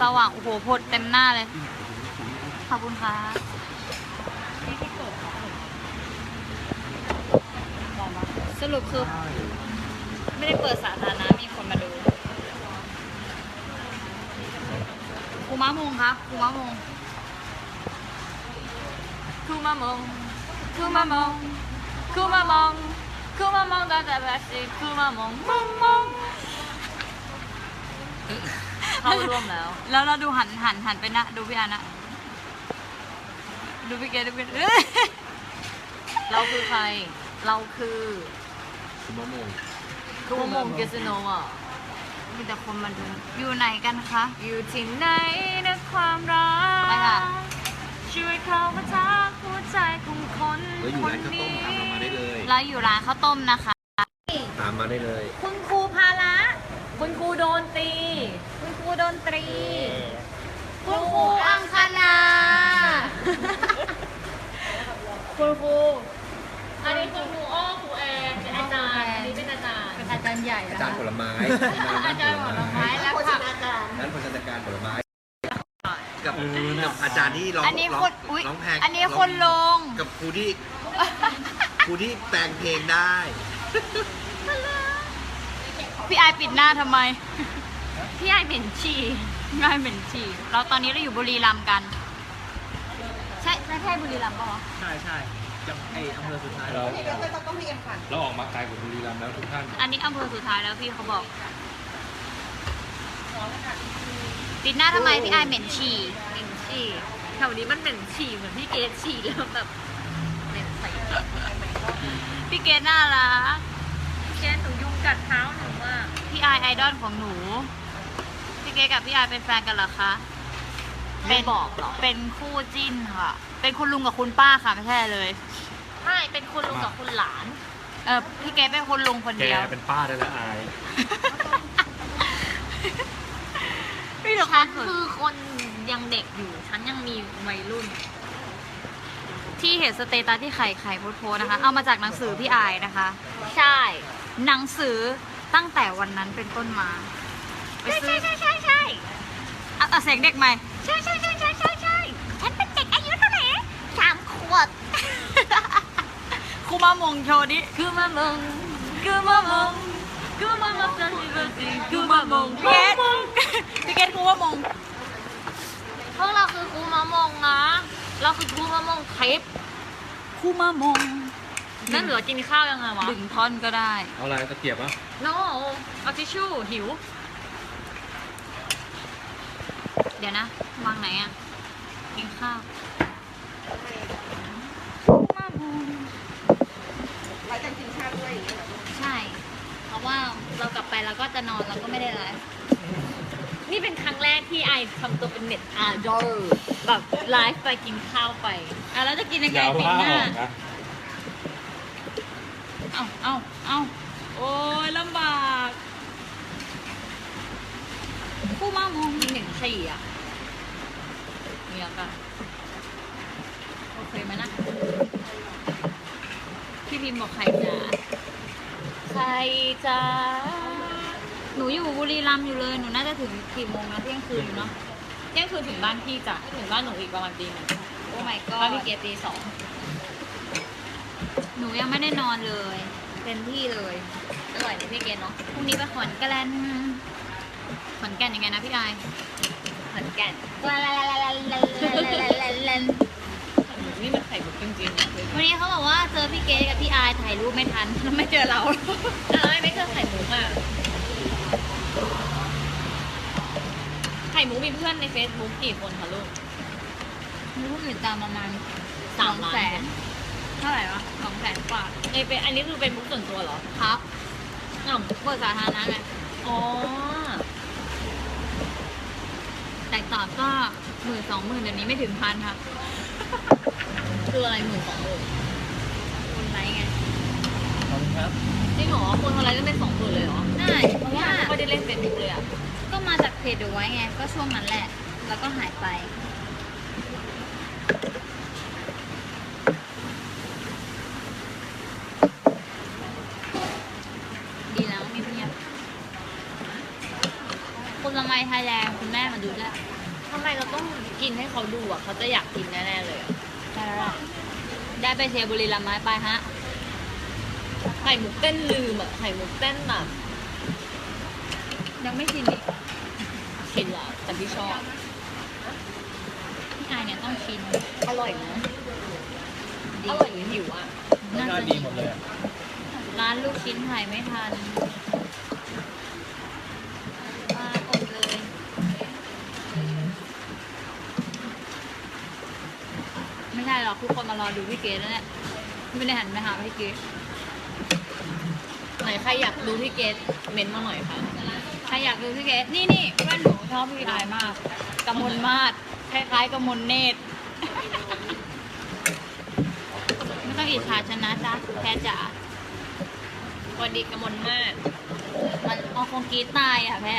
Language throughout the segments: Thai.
สว่างโอ้โหพดเต็มหน้าเลย ขอบคุณค่ะสรุปคือ ไม่ได้เปิดสาธารณะมีคนมาดูครูมะมงครับครูมะมงครูมะมงครูมะมงครูมะมงครูมะมงดาดาบาชิครูมะมงมงมง เข้าร่วมแล้ว แล้วเราดูหันหันหันไปนะดูพี่อานะ ดูพี่เกดดูพี่เกดเอ้ยเราคือใคร เราคือคุณมะม่วงคูมงเกสโนอะมีแต่คนมาดูอยู่ไหนกันคะ อยู่ที่ไหนนะความรักไปค่ะช่วยเข้ามาทักหัวใจของคนแล้วอยู่คนร้านข้าวต้มนี้ตามเรามาได้เลย เราอยู่ร้านข้าวต้มนะคะ ตามมาได้เลย คุณครูพาละ คุณครูโดนตี คุณครูดนตรี คุณครูอังคณาคุณครูอันนี้คุณครูอ้อครูแอนเป็นอาจารย์อันนี้เป็นอาจารย์ เป็นอาจารย์ใหญ่อานะจารย์คะผลไม้อาจารย์ผลไม้แล้วค่ะร้านโภชนาการผลไม้ กับกับอาจารย์ที่ร้องอันนี้ร้คองนอุ้ยร้องเพลงอันนี้คนลง กับครูที่ครูที่แต่งเพลงได้ พี่อายปิดหน้าทำไม พี่ไอเหม็นฉี่ง่ายเหม็นฉี่เราตอนนี้เราอยู่บุรีรัมย์กัน ใช่ไม่ใช่บุรีรัมย์ปะวะใช่ใช่จังไออำเภอสุดท้ายเราเราออกมาไกลกว่าบุรีรัมย์แล้วทุกท่าน อันนี้อำเภอสุดท้ายแล้วพี่เขาบอก ปิดหน้าทำไมพี่อายเหม็นฉี่เหม็นฉี่แถวนี้มันเหม็นฉี่เหมือนพี่เกดฉี่แล้วแบบเหม็นใส่พี่เกดน่ารัก พี่เกดหนูยุงกัดเท้าหนูอะ พี่อายไอดอลของหนู พี่เกดกับพี่อายเป็นแฟนกันเหรอคะ ไม่บอกหรอเป็นคู่จิ้นค่ะ เป็นคุณลุงกับคุณป้าค่ะไม่ใช่เลยใช่เป็นคุณลุงกับคุณหลาน เออพี่เกดเป็นคุณลุงคนแกเดียว เป็นป้าได้แล้วอาย พี่ทุกคฉันนคือคนยังเด็กอยู่ ฉันยังมีวัยรุ่น ที่เห็นสเตตัสที่ไข่ไข่โพสต์โพสต์นะคะ เอามาจากหนังสือพี่อายนะคะ ใช่ หนังสือ ตั้งแต่วันนั้นเป็นต้นมาไปใช่ซื้อใช่ใช่ใช่อะอะเสียงเด็กใหม่ ใช่ใช่ใช่ใช่ใช่ใช่ฉันเป็นเด็กอายุเท่าไหร่สามขวบครูมามงโชว์ดิคือมามงคือมามงคือมามงคือมามงคือมามงพี่เกดพี่เกดครูว่ามงพวกเราคือครูมามงนะ เราคือครูมามงคลิปครูมามง นั่นเหลือกินข้าวยังไงวะดึงท่อนก็ได้ เอาอะไรตะเกียบอะโนเอาทิชชู่หิว เดี๋ยวนะ วางไหนอะ กินข้าวใช่ เพราะว่าเรากลับไปเราก็จะนอนเราก็ไม่ได้ไลฟ์นี่เป็นครั้งแรกที่ไอทำตัวเป็นเน็ตอาร์ดอร์แบบไลฟ์ไปกินข้าวไปอะแล้วจะกินยังไงยาวปิดผ้าหอน้าอกนะ เอาเอาเอาโอ้ยลำบากครูมามงมีหนึ่งฉี่อะเนี่ยกันโอเคไหมนะพี่พิมพ์บอกใครจ้าใครจ้าหนูอยู่บุรีรัมย์อยู่เลย หนูน่าจะถึงกี่โมงนะเที่ยงคืนอยู่เนาะเที่ยงคืนถึงบ้านพี่จ้ะถึงบ้านหนูอีกประมาณตีหนึ่งโอ้ my บ้าน god พี่เกดตีสอง หนูยังไม่ได้นอนเลยเต็มที่เลย อร่อยไหมพี่เกดเนาะพรุ่งนี้ไปขอนแก่นขอนแก่นยังไงนะพี่ไอายเหมือนกันนี่มันไข่บุกจริงๆอะวันนี้เขาบอกว่าเจอพี่เกดกับพี่ไอายถ่ายรูปไม่ทันแล้วไม่เจอเราเอ้ยไม่เคยไข่มุกอะไข่มุกมีเพื่อนใน Facebook กี่คนคะลูกมีผู้ติดตามประมาณสามล้านแสน เท่าไหร่วะสองแสนกว่าในเป็นอันนี้คือเป็นบุ๊กส่วนตัวเหรอครับอ้าวเปิดสาธารณะไงอ๋อแต่ต่อก็หมื่นสองหมื่นเดี๋ยวนี้ไม่ถึงพันครับคืออะไรหมื่นสองหมื่นคนไลค์ไงขอบคุณครับจริงเหรอคนอะไรก็เป็นสองหมื่นเลยเหรอใช่เพราะว่าไม่ค่อยได้เล่นเฟซบุ๊กเลยอะก็มาจากเพจดูไว้ไงก็ช่วงนั้นแหละ แล้วก็หายไป ดีแล้วมีเพียบคุณละไมไทยแลนด์คุณแม่มาดูด้วยทำไมเราต้องกินให้เขาดูอะ เขาจะอยากกินแน่ๆเลยอะได้แล้วล่ะได้ไปเชียร์บุรีรัมย์ไหมไปฮะ ไข่มุกเต้นลืมอะไข่มุกเต้นแบบยังไม่ชินอีกชินละแต่พี่ชอบ พี่อายเนี่ยต้องชินอร่อยนะดีอร่อยหรือหิวอะ รสชาติดีหมดเลยอะ ร้านลูกชิ้นถ่ายไม่ทันมาอดเลย ไม่ใช่หรอก ทุกคนมารอดูพี่เกดแล้วเนี่ยไม่ได้หันไปหาพี่เกดไหนใครอยากดูพี่เกดเม้นต์มาหน่อยค่ะใครอยากดูพี่เกดนี่นี่เพื่อนหนูชอบพี่อายมากกำมลมาศคล้ายๆกำมลเนตรไม่ต้องอิจฉาชนะจ้ะแพ้จ๋าสวัสดีกมลมาศมันเอาคงกรีดตายอะแพ้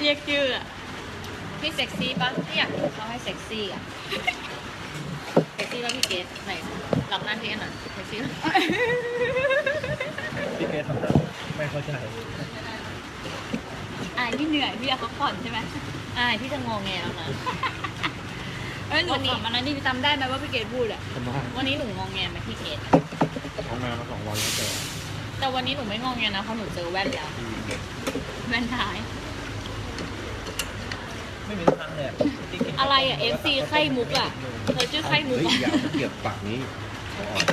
เรียกชื่ออะพี่เซ็กซี่ปะพี่อยากเขาให้เซ็กซี่อะ เซ็กซี่ปะพี่เกดไหนรับหน้าที่กันหน่อยเซ็กซี่ปะพี่เกรททำได้ไม่เข้าใจอายพี่เหนื่อยพี่อยากพักผ่อนใช่ไหมอายพี่จะงอแงแล้วนะเอ้ยหนูวันนี้ขำมันนั้นนี่จำได้ไหมว่าพี่เกดพูดอะทำไมวันนี้หนูงอแงไหมพี่เกดทำงานมาสองวันแล้วแต่แต่วันนี้หนูไม่งอแงนะเพราะหนูเจอแว่นแล้วแว่นท้ายไม่มีทางเลยอะที่กินอะไรอะ FC ไข่มุกอะ เธอชื่อไข่มุกเฮ้ยอะอย่าเอาเกียบปากนี้เอาออก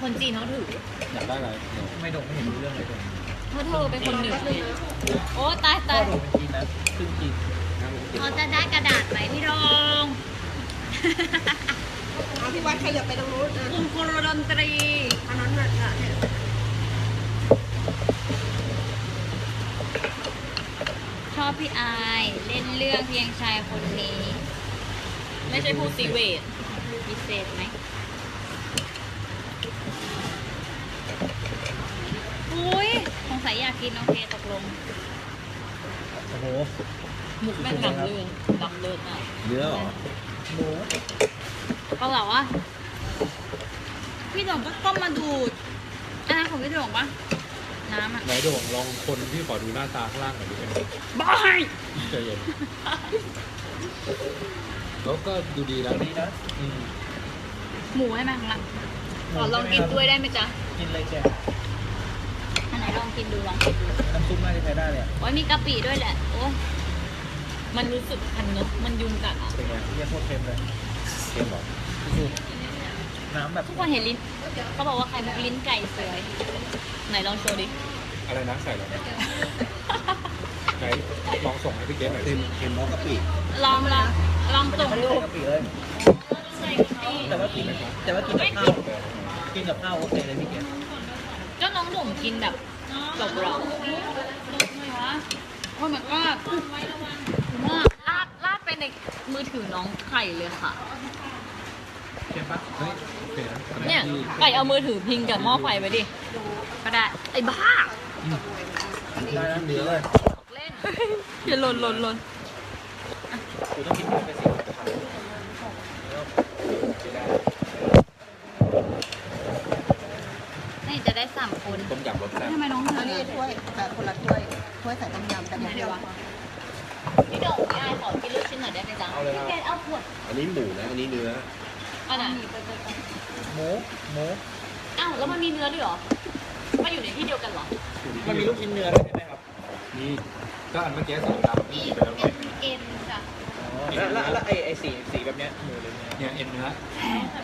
คนจีนเขาถืออยากได้อะไรไม่โดนไม่เห็นรู้เรื่องเลยเลยเพราะเธอเป็นคนเหนือไงโอ้ตายพ่อตายโดนเป็นจีนนะครึ่งจีนเขาจะได้กระดาษไหมพี่ทอง เอาพี่วัดขยับไปตรงนู้นนะคุณครูดนตรี อันนั้นน่ะค่ะเนี่ยชอบพี่อาย เล่นเรื่องเพียงชายคนนี้ ไม่ใช่ผู้ซีเวทพิเศษไหมอุ้ยสงสัยอยากกินโอเคตกลงโอ้โหมุกแม่งดำเลือนดำเลือนอะเนื้อเหรอหมูเกาเหลาอะพี่หลงก็ต้มมาดูดอันนั้นของพี่หลงปะน้ำอะไหนโด่งลองคนที่ขอดูหน้าตาข้างล่างหน่อยดิเป็นบายใจเย็น แล้วก็ดูดีนะดีนะอืมหมูให้มาข้างหลังขอลองกินด้วยได้ไหมจ๊ะ กินเลยแกอันไหนลองกินดูลองกินดูน้ำซุปน่าจะใช้ได้เลยอะโอ้ยมีกะปิด้วยแหละ โอ้ยมันรู้สึกคันเนอะมันยุงกัดอะเป็นไงเรียกโคตรเค็มเลยเค็มเหรอสุดๆน้ำแบบทุกคนเห็นลิ้นเขาบอกว่าไข่มุกลิ้นไก่สวยไหนลองโชว์ดิ อะไรนะใส่อะไรนะ ไหนลองส่งให้พี่เกสหน่อยเค็สิมเค็มเพราะกะปิลองลองลองมันส่ยังงไม่ได้ดูใส่กะปิเลยแต่ว่ากินแต่ว่ากินกับข้าวกินกับข้าวโอเคเลยพี่เกรทก็น้องหนุ่มกินแบบกรอบโอ้ยเหมือนว่าว่าๆลาดลาดไปในมือถือน้องไข่เลยค่ะเค็มปะเฮ้ยโอเคนะเนี่ยไก่เอามือถือพิงกับหม้อไฟไว้ดิก็ได้ไอ้บ้าได้นะเนื้อเลยเล่น อย่าหล่นหล่นหล่นกูต้องกินเนื้อไปสินี่จะได้สามคนต้มยำรสแซ่บทำไมน้องเหอันนื่นี้อยถ้วยแบบคนละถ้วยถ้วยใส่ต้มยำแต่ไม่เดียวพี่โด่งพี่ไอายขอกินลูกชิ้นหน่อยได้ไหมจ๊ะเอาเลยครับเกดเอาขวดอันนี้หมูนะ อันนี้เนื้ออันไหนหมูหมูอ้าวแล้วมันมีเนื้อด้วยเหรอมันอยู่ในที่เดียวกันเหรอ มันมีลูกชิ้นเนื้อด้วยใช่ไหมครับนี่ ก็อันเมื่อกี้สีดำนี่ไปแล้วเอ็นจ้ะอ๋อแล้วแล้วแล้วไอ้ไอ้สีสีแบบเนี้ยหมูเลยเนี่ยเนี่ยเอ็นเนื้อ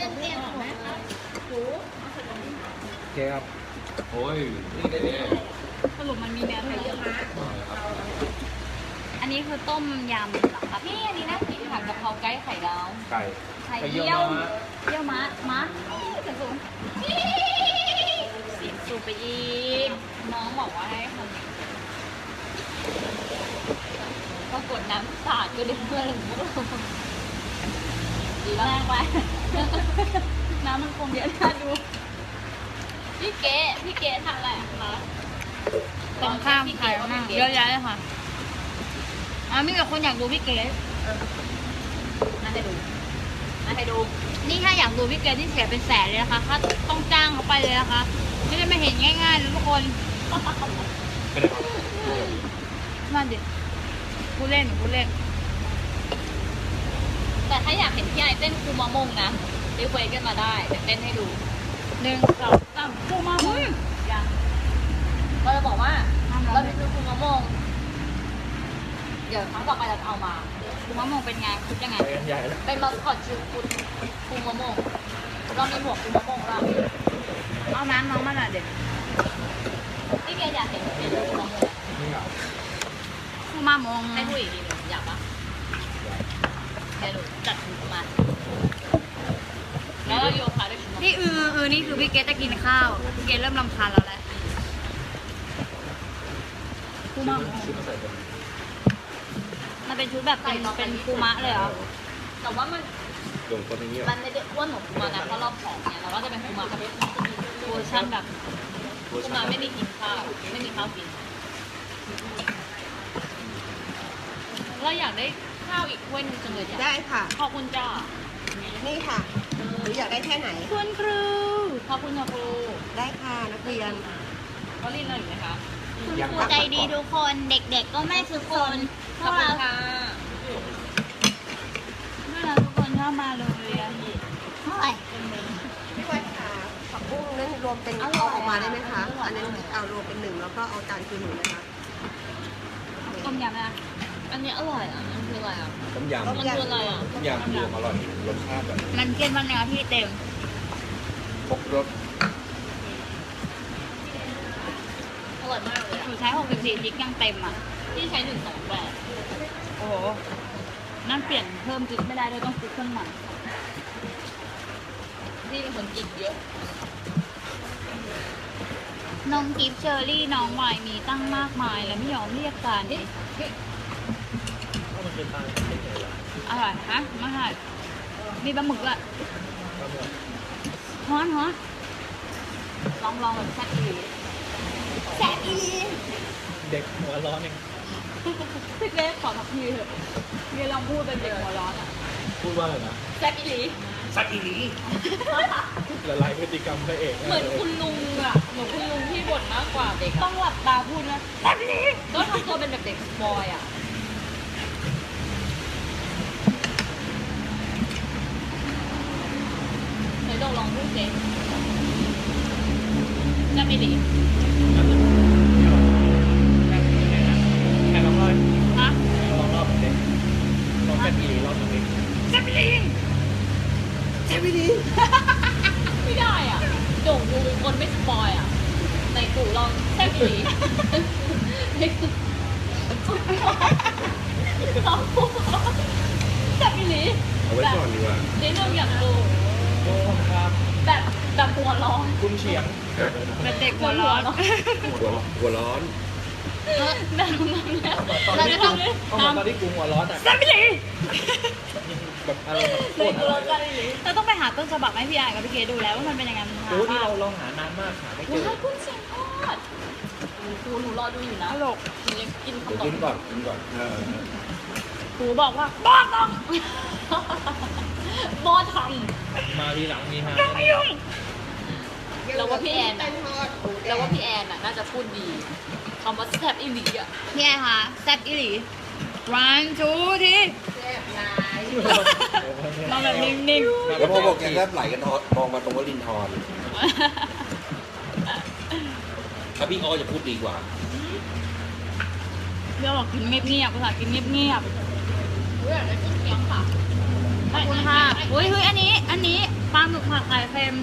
เอ็นเอ็นของแม่คะโอเคครับโอ้ยนี่เด้สรุปมันมีแมวไทยเยอะมากอันนี้คือต้มยำเหรอครับนี่อันนี้นะกินผัดกะเพราไก่ไข่ดาวไก่ไข่ไข่เยี่เยี่ยยววม้าเยี่ยวม้าม้าเสียงสูงเสียงสูงไปอีกน้องบอกว่าให้ทำ ปรากฏน้ำสาดก็ดึงเพื่อนเลยดีแล้วแรงไปน้ำมันคงเยอะน่าดู พี่เก๋พี่เก๋ทำอะไรอะคะตรงข้ามใครเยอะแยะเลยค่ะอะมีแต่คนอยากดูพี่เกดน่าให้ดูน่าให้ดู นี่ถ้าอยากดูพี่เกดที่เสียเป็นแสนเลยนะคะถ้าต้องจ้างเขาไปเลยนะคะ ไม่ได้มาเห็นง่ายๆนะทุกคน นนั่นดิกูเล่นกูเล่น แต่ถ้าอยากเห็นพี่ไอเต้นคูมะมงนะรีเควสกันมาได้เดี๋ยวเต้นให้ดูหนึ่งสองสามกูมามึงยังเราจะบอกว่าห้ามร้เราองไปซื้อคูมะมงเดี๋ยวครั้งต่อไปเราจะเอามากูมามองเป็นไงคิดยังไง ไปกันใหญ่แล้วเป็นมาสคอตชื่อคุณคูมะมงเรามีหมวกคูมะมงเราเอาน้ำน้องมาหน่อยเด็กที่แกอยากเห็นเป็นคูมะมงนี่เหรอ กูมามองให้ผู้หญิงดีหนึ่งอยากปะแกหนูจัดชุดมา แล้วเราโยคะด้วยชุดนอนนี่อืออือนี่คือพี่เกดจะกินข้าวพี่เกดเริ่มรำคาญแล้วแหละกูมามองชุดมาใส่เป็นมันเป็นชุดแบบเป็นเป็นคูมะเลยเหรอแต่ว่ามันโดนคนนี้มันไม่ได้อ้วนเหมือนคูมานะเพราะเราผอมเนี่ยเราก็จะเป็นคูมาประเภทเวอร์ชันแบบคูมาไม่มีกินข้าวไม่มีข้าวกิน เราอยากได้ข้าวอีกถ้วยหนึงจังเลยจ้ะได้ค่ะ ขอบคุณจ้านี่ค่ะ หรืออยากได้แค่ไหน คุณครู ขอบคุณค่ะครูได้ค่ะนักเรียนเขาเรียนอะไรอยู่ไหมคะยังครูใจดีทุกคน เด็กๆก็ไม่ทุกคนพขวอบกคุเราณค่ะพวกเราทุกคนชอบมาโรงเรียนเท่าไหร่ พี่วัดค่ะผักบุ้งนั้นรวมเป็นเอาออกมาได้ไหมคะ อันนั้นเอารวมเป็นหนึ่งแล้วก็เอาจานคือหนึ่งนะคะต้มยำนะ อันนี้อร่อยอะมันคืออะไรอะต้มยำมันคืออะไรอะต้มยำรวมอร่อยรสชาติแบบมันเกินวันเนื้อที่เต็ม ครบรสอร่อยมากเลยหอะนูใช้64พริกยังเต็มอะ ที่ใช้หนึ่งสองแปดโอ้โห นั่นเปลี่ยนเพิ่มพริกไม่ได้ด้วยต้องซื้อเครื่องใหม่ที่เป็นคนกินเยอะน้องกิฟต์เชอร์รี่น้องวายมีตั้งมากมาย แล้วไม่ยอมเรียกกันก็มัน เป็นปลาไม่เหนื่อยละอร่อยฮะไม่ใช่มีปลาหมึกอะปลาหมึกฮ้อนฮ้อนลองลองแบบแซ่บอีหลีแซ่บอีเด็กหัวร้อนเองพี่เล็กขอทักทีเถอะพี่ลองพูดเป็นเด็กหัวร้อนอะพูดว่าอะไรนะแซ่บอีหลีสักอีหลีละลายพฤติกรรมพระเอกเหมือนคุณลุงอะเหมือนคุณลุงที่บ่นมากกว่าเด็กต้อะองหลับตาพูดนะแซ่บอีก็ทำตัวเป็นแบบเด็กบอยอะ ไหนโดลองพูดสิแซ่บอีหลี แค่ลองรอบ ฮะ ลองรอบเด็กลองแค่อีหลีรอ บหนึงแซ่บอีไม่ได้อะโด่งดูเป็นคนไม่สปอยอะ ในกูลองแซ่บอีหลีในกูลองพูดแซ่บอีหลีเอาไว้ก่อนดีกว่านิดนึงอยากดู โอ้ครับ แบบแบบหัวร้อนคุณเฉียงเป็นเด็กหัวร้อนหัวหัวร้อนแบบนั้นแล้วตอนเราที่จะทำเลยเข้ามาตอนที่กูหัวร้อนอะแซ่บอีแบบอารมณ์แบบโคในตรกูอลร่อองยกันอีหลีเราต้องไปหาต้นฉบับให้พี่อายกับพี่เกดูแล้วว่ามันเป็นยังไงมันหาโอ้ที่ยเราลองหานานมากหาไม่เจอว้ายคุณเสียงทอดกูหนูรอดูอยู่นะตลกหนูยังกินเดี๋ยวคำตอบกินก่อนกินก่อนเออครูบอกว่าบ้าต้อง บอทมาทีหลังมีฮาไม่ยุ่งำแล้วว่าพี่แอนอะแล้วว่าพี่แอนอะน่าจะพูดดีคำว่าแซ่บอีหลีอะพี่ไอายคะแซ่บอีหลี one two ทีมาแบบนิ่งแล้วพอบอกกินแทบไหลกันทอมองมาตรงวลินทรถ้าพี่อ้อจะพูดดีกว่าๆพี่บอกกินเงียบๆภาษากินเงียบเฮ้ยอยากได้เครื่องเคียงค่ะๆ ขอบคุณค่ะเฮ้ยเฮ้ยอันนี้ อันนี้ปลาหมึกผัดไข่เค็ม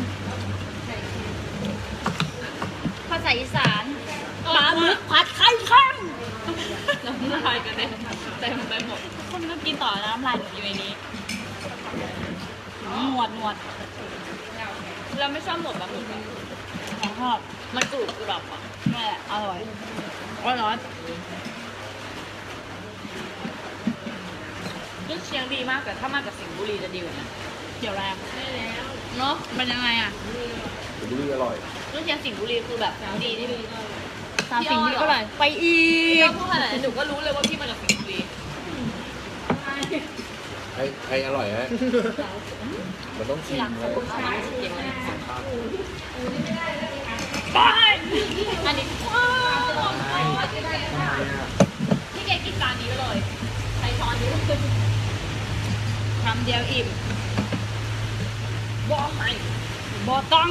ภาษาอีสานปลาหมึกผัดไข่เค็มน้ำลายกระเด็นเต็มไปหมดคนก็กินต่อน้ำลายหนูอยู่ในนี้หนวดหนวดเราไม่ชอบหมดแบบหมดของชอบมันกรุบกรอบอะนี่นแหละอร่อยร้อนร้อน คือเชียงดีมากแต่ถ้ามากับสิงห์บุรีจะดีกว่านะเดี๋ยวแรงได้แล้วเนาะเป็นยังไงอะสิงห์บุรีอร่อยเรื่อเชียงสิงห์บุรีคือแบบดีที่สุดสามสิงห์บุรีก็อร่อยไปอีกพูนาดหนูก็รู้เลยว่าพี่มาจากสิงห์บุรีใครไครอร่อยฮะมันต้องชิมเลยบ้านอันนี้พี่แกกินจานนี้ไปเลยใช้ช้อนดีำเดียวอิ่มบอไม่บอต้อง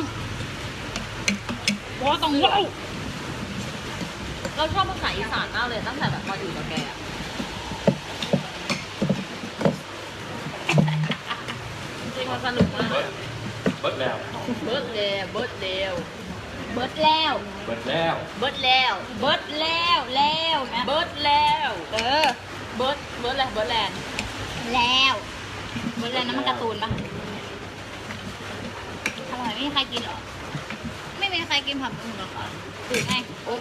บอต้องว้าวเราชอบภาษาอีสานมากเลยตั้งแต่แบบมาอยู่กับแกอะจริงๆมันสนุกมาก เบิร์ดเบิร์ดแล้ว เบิร์ดเดย์เบิร์ดเดย์เบิร์ดแล้วเบิร์ดแล้วเบิร์ดแล้ว เบิร์ดแล้วแล้วนะเบิร์ดแล้ว เออ เบิร์ดเบิร์ดอะไรเบิร์ดแลนด์ แล้ว เบิร์ดแล้วน้ำมันการ์ตูนปะอร่อยไม่มีใครกินเหรอ ไม่มีใครกินผักบุ้งหรอคะหรือไงโอ๊ะ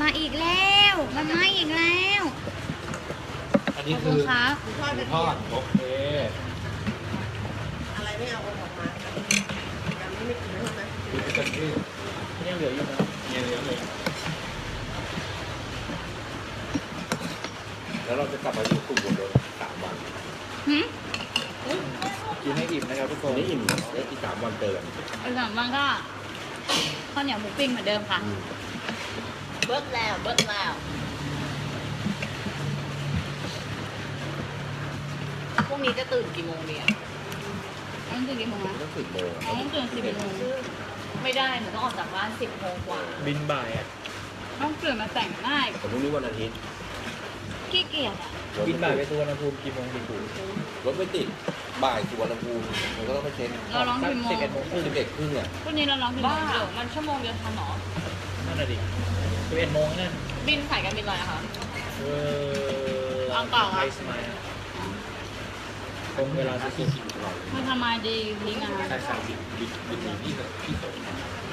มาอีกแล้ว มันมาอีกแล้วอันขนี้อบคืคุณอครับทอดหมูเป็นทอดโอเคอะไรไม่เอาออกมายังไม่ไม่กินใช่ไหมดูเป็นที่ยังเหลืออยู่นะ เนี่ยเลี้ยงเลย แล้วเราจะกลับมาอยู่กลุ่มเดิมสามวันหืมกินให้อิ่มนะครับทุกคตอนนนี้อิ่มแล้วอีกสามวันเติมอีกสามวันก็ข้าวเหนียวหมูปิ้งเหมือนเดิมค่ะ เบิร์ดแล้วเบิร์ดแล้วพรุ่งนี้จะตื่นกี่โมงดีอะอันนี้ตื่นกี่โมงนะต้องสิบโมงอันนี้ตื่นสิบเอ็ดโมงไม่ได้หนูต้องออกจากบ้านสิบโมงกว่า บินบ่ายอะต้องตื่นมาแต่งหน้าอีกแต่พรุ่งนี้วันอาทิตย์ ขี้เกียจอะบินบ่ายไปสุวรรณภูมิกี่โมงถึงถูกรถไม่ติดบ่ายสุวรรณภูมิมันก็ต้องไปเช็คเราร้องกี่โมงสิบเอ็ดโมงครึ่งสิบเอ็ดครึ่งอะพรุ่งนี้เราร้องกี่โมบ้างเดี๋ยวมันชั่วโมงเดียวทันเหรอนั่นน่ะดิสิบเอ็ดโมงนั่นบินสายการบินอะไรอะคะ เออไทยสมัยตรงเวลาสุดมันทำไมดีดีงานใช่ใช่บินบินบินมีที่ที่สอง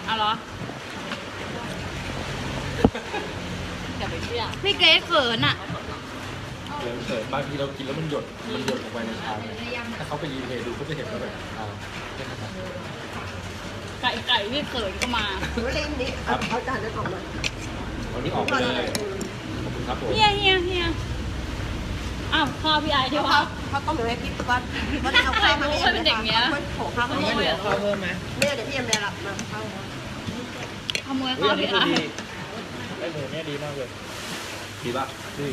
เอาเหรออย่าไปเชื่อพี่เกรซเขินอะ เดี๋ยวเสริมบางทีเรากินแล้วมันหยดมันหยดลงไปในชามถ้าเขาไปรีเพลย์ดูเขาจะเห็นว่าแบบอ้าวไม่ขนาดนั้นไก่ไก่พี่เขินก็มาถือว่าเล่นนี้เอาเอาจานนั้นออกมาวันนี้ออกไปเลยขอบคุณครับผมเฮียเฮียเฮียอ้าวข้าวพี่ไอเดียวเขาครับเขาต้องเหลือคิดว่าว่าได้เอาข้าวมาให้เคยเป็นเด็กเนี้ยโผล่ข้าวๆมาไม่ให้เหลือข้าวเพิ่มไหมแม่เดี๋ยวพี่แม่รับมาข้าวขโมยอุ้ยข้าวอันนี้พี่คือไอดีไอหมูเนี่ยดีมากเลยดีป่ะดี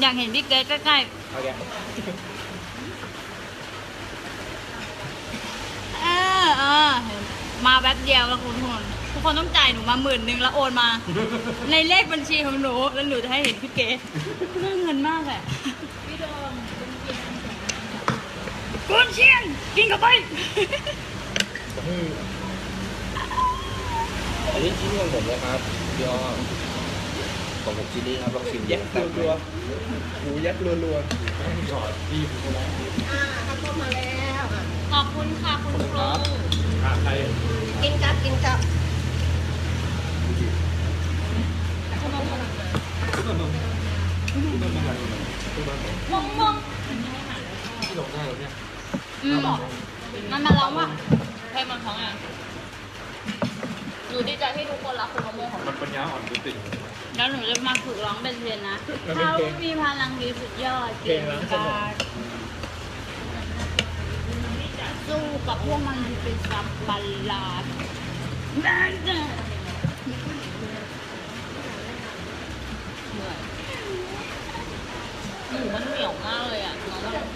อยากเห็นพี่เกรซใกล้เอาแกๆเออเออมาแป๊บเดียวแล้วคุณทุกคนทุกคนต้องจ่ายหนูมาหมื่นหนึ่งแล้วโอนมา ในเลขบัญชีของหนู แล้วหนูจะให้เห็นพี่เกรซเรื่องเงินมากอะพี่โดมกุนเชียงกินกับไป อันนี้ชิ้นของผมนะครับพี่อ้อม ของผมชิ้นนี้ครับลองชิมยัดรัวๆหมูยัดรัวจอดพี่ผมคนละอ่าข้าวต้มมาแล้วอะขอบคุณค่ะคุณครูอะใครกินกับกินกับมงมงที่ลงได้เนี่ยอืมมันมาร้องว่าเพลงมันของอะหนูดีใจที่ทุกคนรักคุณมะม่วงของหนูมันปัญญาอ่อนติด แล้วหนูจะมาฝึกร้องเป็นเพลงนะเขามีพลังดีสุดยอดเก่งกาจสู้กับพวกมันเป็นสับประหลาดนั่นน่ะเหนื่อยหมูมันเหนียวมากเลยอะน้องต้อง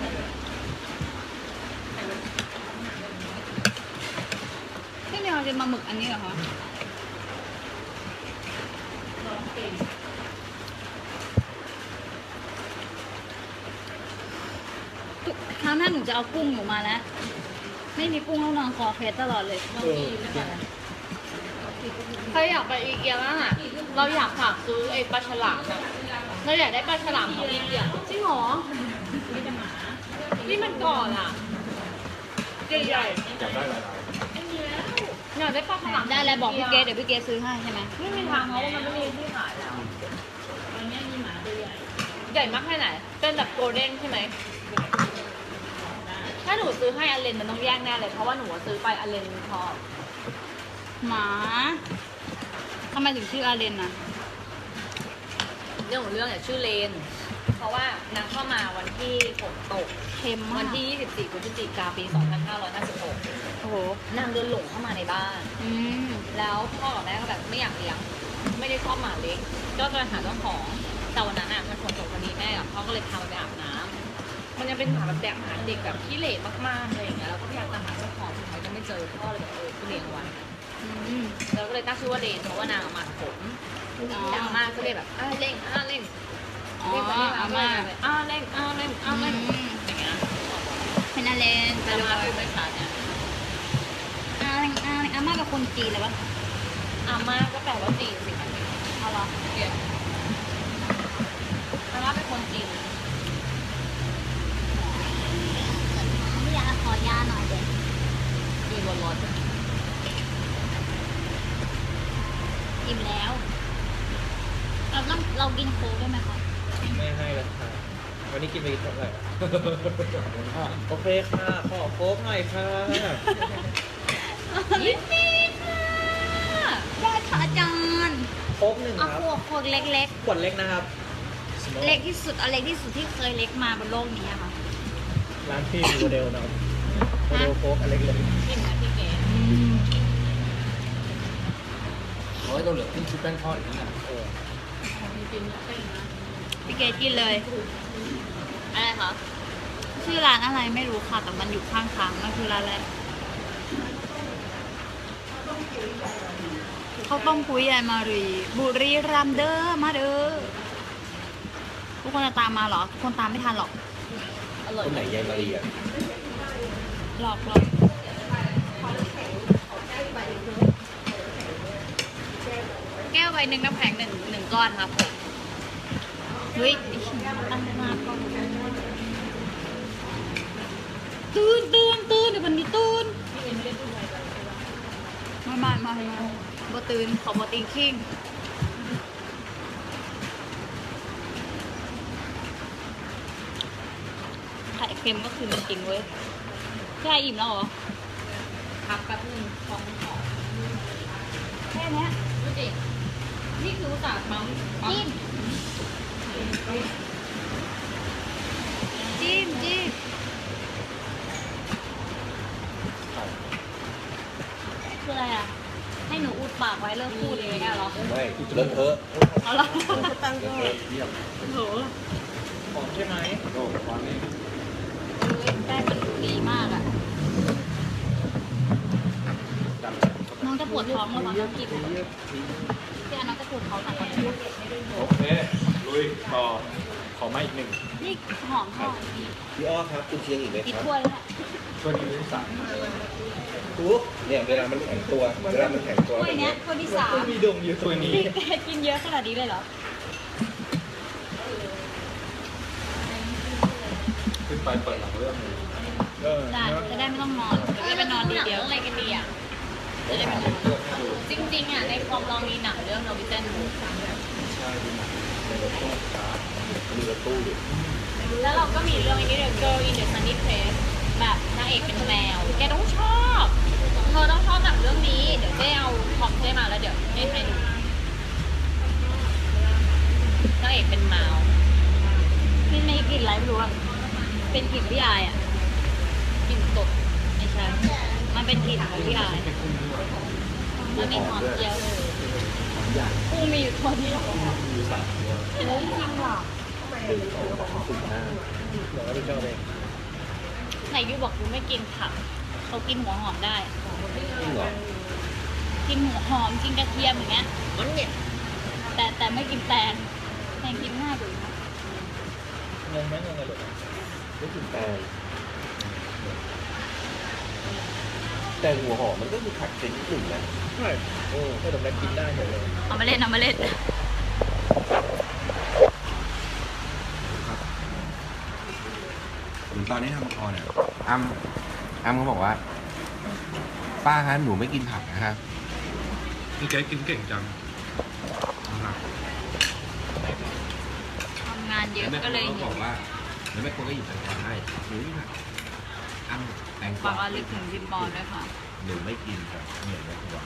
พี่เมียวจะมาหมึกอันนี้เหรอคะ ครั้งหน้าหนูจะเอากุ้งหนูมาแล้ว ไม่มีกุ้งต้องนอนคอเคสตลอดเลยๆเออจริงใครอยากไปอีเกียบ้างอะ เราอยากฝากซื้อไอ้ปลาฉลามอะเราอยากได้ปลาฉลามของอีเกียจริงเหรอ นี่มันก่อนอะใหญ่ๆอยากได้หลาย ๆอยากได้ปลาฉลามได้แล้วบอกพี่เกดเดี๋ยวพี่เกดซื้อให้ใช่ไหมไม่มีทางเพราะว่ามันไม่มีที่ขายแล้ว ใหญ่มากแค่ไหน เป็นแบบโกลเด้นใช่ไหม ถ้าหนูซื้อให้อเลนมันต้องแยกแน่เลย เพราะว่าหนูอะซื้อไปอเลนชอบหมาทำไมถึงชื่ออาเรนน่ะเรื่องของเรื่องเนี่ยชื่อเลน เพราะว่านางเข้ามาวันที่ฝนตก เค็มมาวักนที่ 24พฤศจิกาปี 2556โอ้โหนางเดินหลงเข้ามาในบ้าน อืมแล้วพ่อกับแม่ก็แบบไม่อยากเลี้ยง ไม่ได้ชอบหมาเล็ก ก็จะหาเจ้าของ แต่วันนั้นอะมันฝนตกพอดีแม่กับพ่อก็เลยพามันไปอาบน้ำ มันยังเป็นหมาแบบแดกหมาเด็กแบบขี้เหร่มากๆอะไรอย่างเงี้ยเราก็พยายามตามหาเจ้าของสุดท้ายก็ไม่เจอพ่อเลยแบบเออก็เลี้ยงไว้อืมเราก็เลยตั้งชื่อว่าเลนเพราะว่านางมาผมอ๋อดังมากก็เลยแบบอ้าเล่งอ้าเล่งอ๋อเล่งไปเล่งอามาม่าอ้าเล่งอ้าเล่งอ้าเล่งอืมอย่างเงี้ยเป็นอาเลนไปแต่เลมายคือไม่ขาดเนี่ยอาเลนอาเลนอาม่าเป็นคนจีนเลยวะอาม่าก็แปลว่าจีนสิเอาเหรอเดี๋ยวอาม่าเป็นคนจีน ไม่ อยากขอยาหน่อยเด็จีนวนรถอิ่มแล้ว เราต้องเรากินโค้กได้ไหมคะไม่ให้แล้วค่ะ วันนี้กินไปเท่าไหร่โอเคค่ะ ขอโค้กหน่อยค่ะยินดีค่ะได้ค่ะอาจารย์โค้กหนึ่งเอาครับ ขวดขวดเล็กขวดเล็กนะครับ ๆ เล็กที่สุดเอาเล็กที่สุดที่เคยเล็กมาบนโลกนี้อะค่ะ ร้านพี่มีโมเดลนะครับ โมเดลโค้กอันเล็กกินนะพี่เก๋โอ้ยเราเหลือขึ้นชุบแป้งทอดอีกนิดหน่อยๆโอ้กินเยอะไปนะพี่เกดกินเลย อะไรคะ ชื่อร้านอะไรไม่รู้ค่ะ แต่มันอยู่ข้างทางมันคือร้านอะไรข้าวต้มกุ้ยยายมารี บุรีรัมย์เด้อมาเด้อทุกคนจะตามมาเหรอ ทุกคนตามไม่ทันหรอก อร่อยคนไหนยายมารีอะ หลอกหลอกแก้วใบหนึ่งน้ำแข็งหนึ่งหนึ่งก้อนครับผมเฮ้ยตั้งหน้าก็ตื่นตื่นตื่นเดี๋ยววันนี้ตื่นม่ไม่ไม่ไม่บ่ตื่นขอบ่ติงคิงไข่เค็มก็คือมันจริงเว้ย พี่ไออิ่มแล้วเหรอพักแป๊บนึงของหอมแค่เนี้ยดูดินี่คืออุตส่าห์ปั๊มปั๊มจิ้มจิ้มจิ้มคืออะไรอะ ให้หนูอุดปากไว้เลิกพูดเลยเนี่ยเหรอไม่เลอะเทอะเอาเหรอตั้งก็เยี่ยมโอ้โหหอมใช่ไหมโอ้ตอนนี้แป้งมัน ดีมากอะดังน้องจะปวดท้องแล้วมั้งน้องกินพี่อันน้องจะปวดท้องหนักกว่านี้โอเค ลุย ต่อ ขอมาอีกหนึ่งนี่หอมหอมพี่อ้อครับคุณเชียงอีกไหมติดครับถ้วยแล้วช่วยกินที่สามทุกเนี่ยเวลามันแข็งตัว เวลามันแข็งตัวถ้วยเนี้ยถ้วยที่สามมีดงอยู่ตัวนี้พี่แกกินเยอะขนาดนี้เลยเหรอ ขึ้นไปเปิดหลังเรื่องเลยเออ ได้จะได้ไม่ต้องนอนจะได้ไปนอนดีเดียวอะไรกันดีอะจะได้ไปนอนเลือกให้ดูจริงๆอะในคอมเรามีหนังเรื่องโนบิเทนบูใช่ดูหนังในรถตู้ขามีรถตู้อยู่แล้วเราก็มีเรื่องนี้ด้วย Girl in the Sunny Place แบบนางเอกเป็นแมว แกต้องชอบเธอต้องชอบหนังเรื่องนี้ เดี๋ยวเจ๊เอาคอมเจ๊มาแล้วเดี๋ยวเจ๊ให้ดูนางเอกเป็นแมวพี่ไม่กลิ่นอะไรไม่รู้อะเป็นกลิ่นพี่อายอะ กินสด ไม่ใช่ มัน เป็นกลิ่นของพี่อายแล้วมีหอมเจียวเลยกูมีอยู่ตัวเดียวมีสามตัวจริงหรอสุดหน้าเดี๋ยวเราไปชอบองไหนยูบอกยูไม่กินผักเขากินหัวหอมได้จริงเหรอกินหัวหอมกินกระเทียมอย่างเงี้ยมันเนี่ยแต่แต่ไม่กินแตงแตงกินง่ายกว่าอีกนไหมงงกันเลยไม่ถึงแตง แต่หัวหอมมันก็คือผักชนิดหนึ่งนะใช่โอ้ไม่ต้องแรกกินได้หมดเลยเอามาเล่นเอามาเล่นผมตอนนี้ทำคอเนี่ยอ้ำอ้ำเขาบอกว่า ป้าฮะหนูไม่กินผักนะครับนี่แกกินเก่งจังนะครับทำงานเยอะแล้วแม่ก็เลยเขาบอกว่าแล้วแม่คนก็หยิบแตงกวาให้หนูนี่ผักอ้ำแตงก ฝาวากระลึกถึงบิมบอลด้วยค่ะ หนูไม่กินครับเหนื่อยนะคุณบอก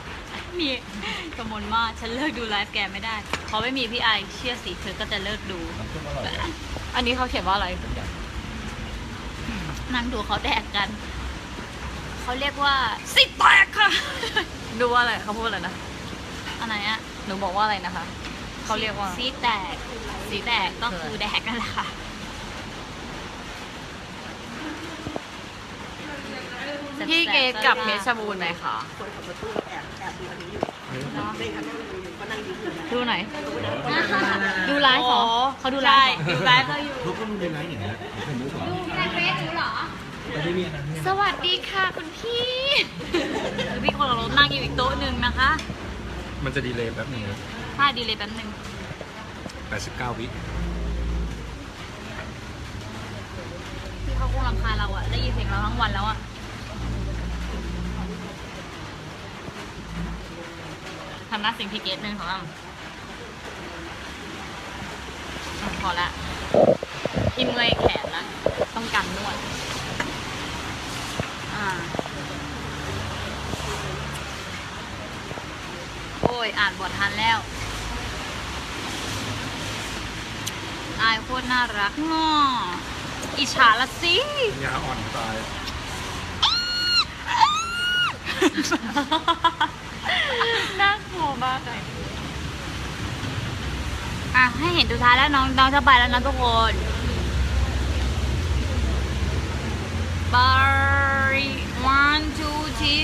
มีกมลมากฉันเลิกดูไลฟ์แกไม่ได้เพราะไม่มีพี่ไอเชื่อสิเธอก็จะเลิกดู น้ำซุปอร่อยนะอันนี้เขาเขียนว่าอะไรนั่งดูเขาแดกกัน เขาเรียกว่าสิแตกค่ะ ดูว่าอะไรเขาพูดอะไรนะ อันไหนอะหนูบอกว่าอะไรนะคะ เขาเรียกว่า ซีแตกซีแตกก็คือแดกนั่นแหละค่ะ พี่เกดกับเพชรบูรณ์ไหมคะคนขับรถตู้แอบแอบดูอันนี้อยู่เล่นกันนั่งดูอยู่ก็นั่งดูอยู่นะดูไหน ดูไลฟ์เหรอเขาดูไลฟ์เหรอใช่ดูไลฟ์เขาอยู่ทุกคนเป็นไรอย่างเงี้ยผมรู้ก่อนแต่ที่มีอันนั้นเนี่ยสวัสดีค่ะคุณพี่คือพี่คนเรานั่งอยู่อีกโต๊ะหนึ่งนะคะ มันจะดีเลย์แป๊บหนึงนะถ้าดีเลยแป๊บหนึง89 วิพี่เขาคงรำคาญเราอะได้ยินเสียงเราทั้งวันแล้วอะำหน้าสิ่งพี่เกดหนึ่งของเราพอละพี่เมื่อยแขนละต้องกันนวดอ่าโอ้ยอ่านบททันแล้วอายโคตรน่ารักง้ออิจฉาละสิยาอ่อนตาย น่ากลัวมากเลยให้เห็นตัวท้ายแล้วน้องน้องจะไปแล้วนะทุกคนบาย one two three